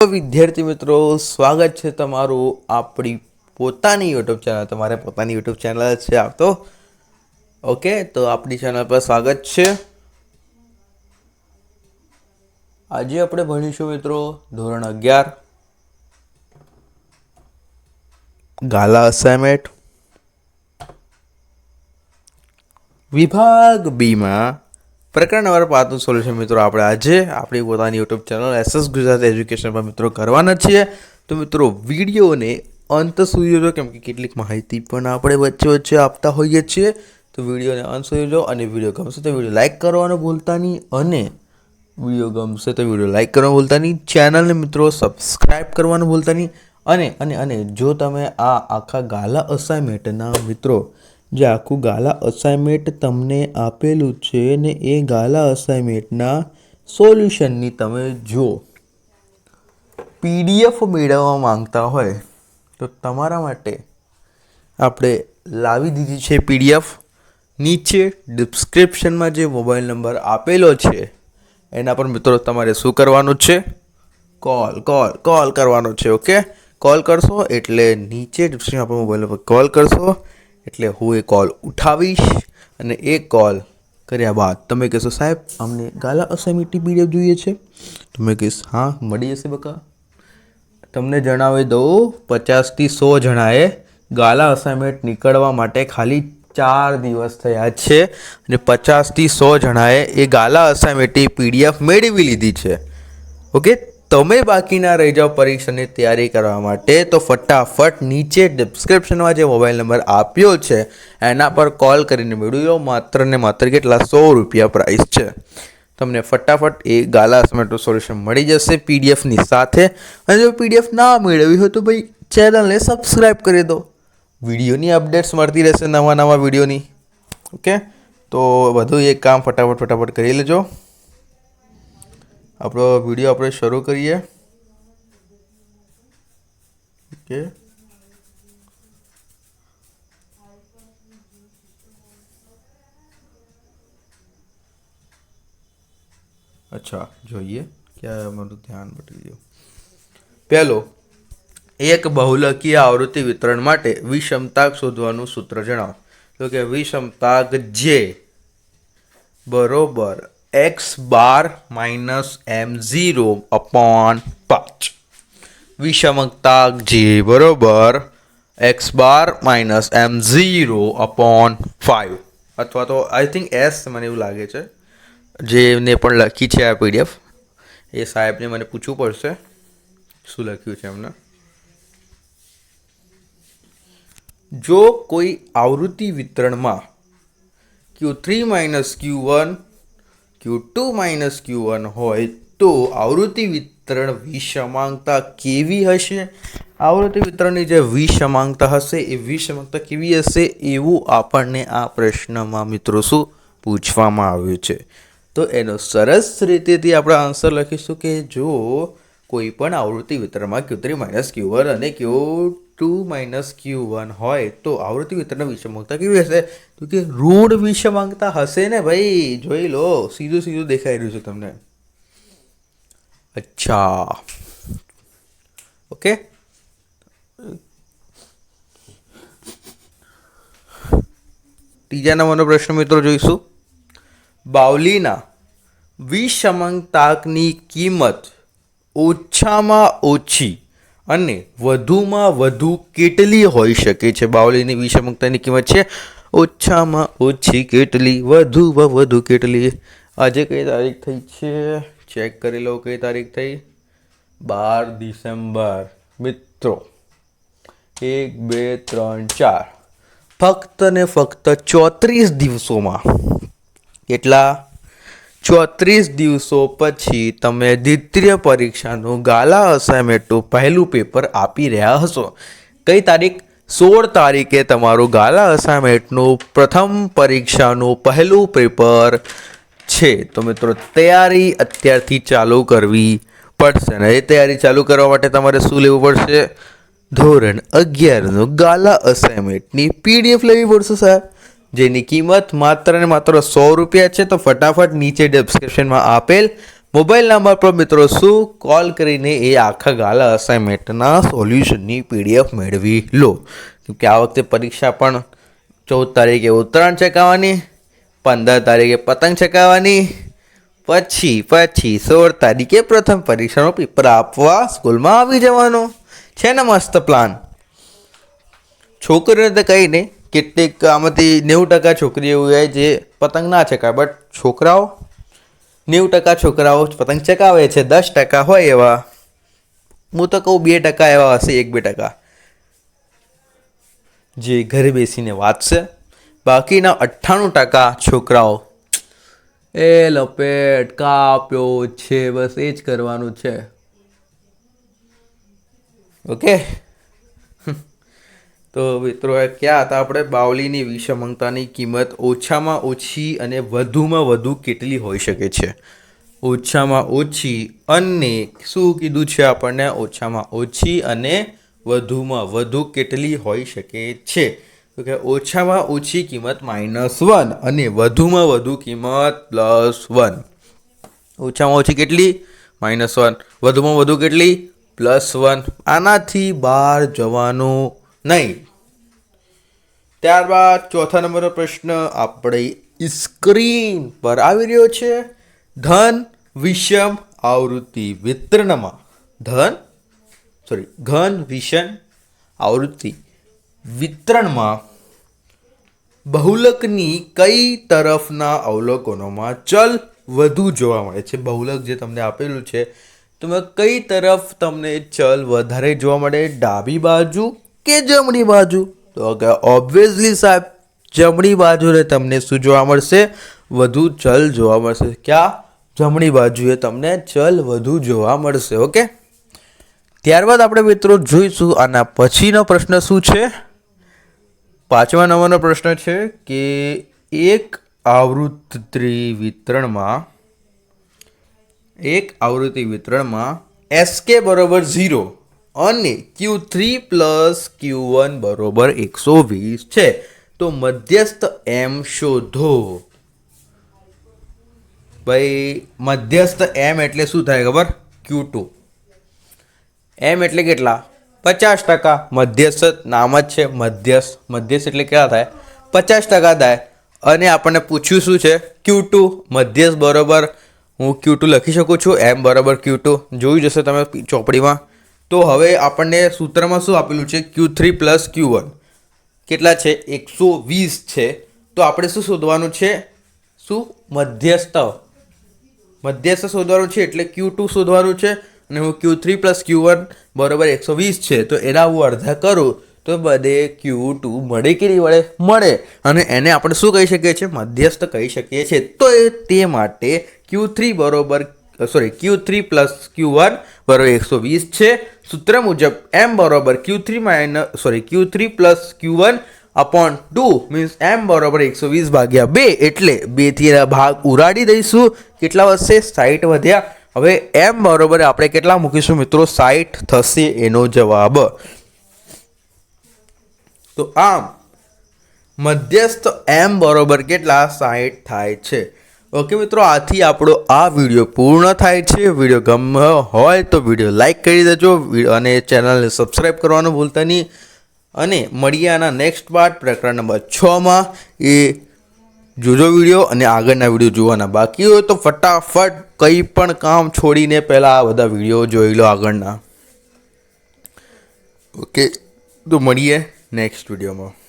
વિદ્યાર્થી મિત્રો, સ્વાગત છે તમારું આપણી પોતાની યુટ્યુબ ચેનલ તમારે પોતાની યુટ્યુબ ચેનલ છે આપતો ઓકે તો આપણી ચેનલ પર સ્વાગત છે. આજે આપણે ભણીશું મિત્રો ધોરણ અગિયાર. ગાલા અસાઇમેન્ટ વિભાગ બીમાં પ્રકરણ નંબર પાંચનું સોલ્યુશન મિત્રો આપણે આજે આપણી પોતાની યુટ્યુબ ચેનલ એસએસ ગુજરાત એજ્યુકેશનમાં મિત્રો કરવાના છીએ. તો મિત્રો, વિડીયોને અંત સુધી જોજો, કેમ કે કેટલીક માહિતી પણ આપણે વચ્ચે વચ્ચે આપતા હોઈએ છીએ. તો વિડીયોને અંત સુધી જોજો અને વીડિયો ગમશે તો વીડિયો લાઇક કરવાનું ભૂલતા નહીં અને વીડિયો ગમશે તો વીડિયો લાઇક કરવાનું ભૂલતા નહીં. ચેનલને મિત્રો સબસ્ક્રાઇબ કરવાનું ભૂલતા નહીં. અને અને અને જો તમે આ આખા ગાલા અસાઇનમેન્ટના મિત્રો જે આખું ગાલા અસાઇનમેન્ટ તમને આપેલું છે ને એ ગાલા અસાઇનમેન્ટના સોલ્યુશનની તમે જો પીડીએફ મેળવવા માંગતા હોય તો તમારા માટે આપણે લાવી દીધી છે પીડીએફ નીચે ડિસ્ક્રિપ્શનમાં જે મોબાઈલ નંબર આપેલો છે, એના પર મિત્રો તમારે શું કરવાનું છે? કોલ કોલ કોલ કરવાનો છે ઓકે કોલ કરશો એટલે નીચે ડિસ્ક્રિપ્શન આપણે મોબાઈલ નંબર કોલ કરશો. એટલે હું એ કોલ ઉઠાવીશ અને એ કોલ કર્યા બાદ તમે કહેશો, સાહેબ, અમને ગાલા અસાઇમેન્ટની પીડીએફ જોઈએ છે. તમે કહીશ, હા, મળી જશે બકા. તમને જણાવી દઉં પચાસથી સો જણાએ ગાલા અસાઇમેન્ટ નીકળવા માટે ખાલી ચાર દિવસ થયા છે અને પચાસથી સો જણાએ એ ગાલા અસાઇમેન્ટની પીડીએફ મેળવી લીધી છે. ઓકે? તમે બાકીના રહી જાઓ પરીક્ષાની તૈયારી કરવા માટે, તો ફટાફટ નીચે ડિસ્ક્રિપ્શનમાં જે મોબાઈલ નંબર આપ્યો છે, એના પર કોલ કરીને મેળવ્યો માત્ર ને માત્ર કેટલા? સો રૂપિયા પ્રાઇસ છે. તમને ફટાફટ એ ગાલા અસાઇનમેન્ટનું સોલ્યુશન મળી જશે પીડીએફની સાથે. અને જો પીડીએફ ના મેળવી હોય, તો ભાઈ ચેનલને સબસ્ક્રાઈબ કરી દો. વિડીયોની અપડેટ્સ મળતી રહેશે નવા નવા વિડીયોની. ઓકે તો બધું એક કામ ફટાફટ ફટાફટ કરી લેજો. આપણો વીડિયો આપણે શરૂ કરીએ. ઓકે. અચ્છા, જોઈએ. ક્યાં અમારું ધ્યાન બટી ગયું? પહેલો, એક બહુલકીય આવૃત્તિ વિતરણ માટે વિષમતાક શોધવાનું સૂત્ર જણાવો. તો કે વિષમતાક જે બરોબર X bar minus M zero upon પાંચ વિષમકતાક જે બરોબર X bar minus M zero upon five અથવા તો આઈ થિંક એસ મને એવું લાગે છે જેને પણ લખી છે આ પીડીએફ। એ સાહેબને મને પૂછવું પડશે, શું લખ્યું છે એમને? જો કોઈ આવૃત્તિ વિતરણમાં Q three minus Q one Q minus Q હોય તો આવૃત્તિ વિતરણ વિષમાંગતા કેવી હશે? આવૃત્તિ વિતરણની જે વિષમાંગતા હશે, એ વિષમાંગતા કેવી હશે એવું આપણને આ પ્રશ્નમાં મિત્રો શું પૂછવામાં આવ્યું છે? તો એનો સરસ રીતેથી આપણે આન્સર લખીશું કે જો કોઈ પણ આવૃત્તિ વિતરણમાં ક્યુ માઇનસ ક્યુ અને Q two minus Q one હોય તો આવૃત્તિ વિતરણ વિષમાંકતા કેવી હશે તો કે ઋણ વિષમાંકતા હશે ને ભાઈ? જોઈ લો, સીધું સીધું દેખાઈ રહ્યું છે તમને. અચ્છા. ઓકે? ત્રીજા નંબરનો પ્રશ્ન મિત્રો જોઈશું. બાવલીના વિષમાંકતાકની કિંમત ઓછામાં ઓછી અને વધુમાં વધુ કેટલી હોઈ શકે છે? બાવલીની વિષમકતાની કિંમત છે ઓછામાં ઓછી કેટલી? વધુમાં વધુ કેટલી? આજે કઈ તારીખ થઈ છે? ચેક કરી લો કઈ તારીખ થઈ? બાર ડિસેમ્બર. મિત્રો, એક, બે, ત્રણ, ચાર. ફક્ત ને ફક્ત ચોત્રીસ દિવસોમાં. કેટલા? ચોત્રીસ દિવસો પછી તમે દ્વિતીય પરીક્ષાનું ગાલા અસાઇનમેન્ટનું પહેલું પેપર આપી રહ્યા હશો. કઈ તારીખ? સોળ તારીખે તમારું ગાલા અસાઇનમેન્ટનું પ્રથમ પરીક્ષાનું પહેલું પેપર છે. તો મિત્રો, તૈયારી અત્યારથી ચાલુ કરવી પડશે ને? એ તૈયારી ચાલુ કરવા માટે તમારે શું લેવું પડશે? ધોરણ અગિયારનું ગાલા અસાઇનમેન્ટની પીડીએફ લેવી પડશે, સાહેબ. જેની કિંમત માત્ર ને માત્ર સો રૂપિયા છે, તો ફટાફટ નીચે ડિસ્ક્રિપ્શનમાં આપેલ મોબાઈલ નંબર પર મિત્રો શું કોલ કરીને એ આખા ગાલા અસાઇનમેન્ટના સોલ્યુશનની પીડીએફ મેળવી લો. કેમકે આ વખતે પરીક્ષા પણ ચૌદ તારીખે ઉત્તરાયણ ચકાવવાની, પંદર તારીખે પતંગ ચકાવવાની, પછી પછી સોળ તારીખે પ્રથમ પરીક્ષાનો પેપર આપવા સ્કૂલમાં આવી જવાનો. છે ને મસ્ત પ્લાન છોકરીઓને તો કંઈ નહીં કેટલીક આમાંથી નેવું ટકા છોકરીઓ એવું હોય જે પતંગ ના ચકાવે. બટ છોકરાઓ, નેવું ટકા છોકરાઓ પતંગ ચકાવે છે, દસ ટકા હોય એવા. હું તો કહું બે ટકા એવા હશે, એક બે ટકા. જે ઘરે બેસીને વાંચશે બાકીના અઠ્ઠાણું ટકા છોકરાઓ, એ લપેટ, કાપ્યો છે, બસ એ જ કરવાનું છે. ઓકે તો મિત્રો ક્યાં હતા આપણે? બાવલીની વિષમંગતાની કિંમત ઓછામાં ઓછી અને વધુમાં વધુ કેટલી હોઈ શકે છે? ઓછામાં ઓછી અને શું કીધું છે આપણને? ઓછામાં ઓછી અને વધુમાં વધુ કેટલી હોઈ શકે છે? તો કે ઓછામાં ઓછી કિંમત માઇનસ વન અને વધુમાં વધુ કિંમત પ્લસ વન. ઓછામાં ઓછી કેટલી? Minus one. વધુમાં વધુ કેટલી? Plus one. આનાથી બહાર જવાનું નહીં. ત્યારબાદ ચોથા નંબરનો પ્રશ્ન આપણે સ્ક્રીન પર આવી રહ્યો છે. ધન, વિષમ, આવૃત્તિ વિતરણમાં. ધન સોરી ઘન, વિષમ, આવૃત્તિ વિતરણમાં બહુલકની કઈ તરફના અવલોકનોમાં ચલ વધુ જોવા મળે છે. બહુલક જે તમને આપેલું છે તો કઈ તરફ તમને ચલ વધારે જોવા મળે? ડાબી બાજુ કે જમણી બાજુ? તો કે ઓબ્વિયસલી સાહેબ, જમણી બાજુએ તમને શું જોવા મળશે? વધુ ચલ જોવા મળશે. ક્યાં? જમણી બાજુએ તમને ચલ વધુ જોવા મળશે, ઓકે? ત્યારબાદ આપણે મિત્રો જોઈશું આના પછીનો પ્રશ્ન શું છે? પાંચમા નંબરનો પ્રશ્ન છે કે એક આવૃત્તિ વિતરણમાં, એક આવૃત્તિ વિતરણમાં એસકે બરોબર ઝીરો અને Q three plus Q one બરોબર એકસો વીસ છે. તો મધ્યસ્થ એમ શોધો. ભાઈ, મધ્યસ્થ એમ એટલે શું થાય ખબર? ક્યુ ટુ એમ એટલે કેટલા? પચાસ ટકા. મધ્યસ્થ નામ જ છે, મધ્યસ્થ. મધ્યસ્થ એટલે કેટલા થાય? પચાસ ટકા થાય. અને આપણને પૂછ્યું શું છે? ક્યુ ટુ મધ્યસ્થ બરોબર. હું ક્યુ ટુ લખી શકું છું? એમ બરાબર ક્યુ ટુ જોયું જશે તમે ચોપડીમાં? તો હવે આપણને સૂત્રમાં શું આપેલું છે? Q three plus Q one કેટલા છે? એકસો વીસ છે. તો આપણે શું શોધવાનું છે? શું? મધ્યસ્થ. મધ્યસ્થ શોધવાનું છે એટલે ક્યુ ટુ શોધવાનું છે અને હું Q three plus Q one બરાબર એકસો વીસ છે. તો એના હું અડધા કરું, તો બધે ક્યુ ટુ મળે કે નહીં મળે મળે. અને એને આપણે શું કહી શકીએ છીએ? મધ્યસ્થ કહી શકીએ છીએ. તો એ તે માટે ક્યુ થ્રી બરોબર sorry Q three plus Q one બરોબર એકસો વીસ છે. સૂત્ર મુજબ એમ બરોબર Q three minus sorry Q three plus Q one upon two means M બરોબર એકસો વીસ ભાગ્યા બે એટલે બેથી એના ભાગ ઉરાડી દઈશું. કેટલા વધશે? સાઈઠ વધ્યા. હવે એમ બરોબર આપણે કેટલા મૂકીશું મિત્રો? સાઈઠ થશે એનો જવાબ. તો આમ, મધ્યસ્થ એમ બરોબર કેટલા? સાહીઠ થાય છે. ઓકે મિત્રો, આથી આપણો આ વીડિયો પૂર્ણ થાય છે. વીડિયો ગમ્યો હોય તો વીડિયો લાઇક કરી દેજો અને ચેનલને સબસ્ક્રાઈબ કરવાનું ભૂલતા નહીં. અને મળીએ આના નેક્સ્ટ પાર્ટ પ્રકરણ નંબર છમાં એ જોજો વીડિયો અને આગળના વીડિયો જોવાના બાકી હોય તો ફટાફટ કંઈ પણ કામ છોડીને પહેલાં આ બધા વીડિયો જોઈ લો આગળના. ઓકે, તો મળીએ નેક્સ્ટ વિડીયોમાં.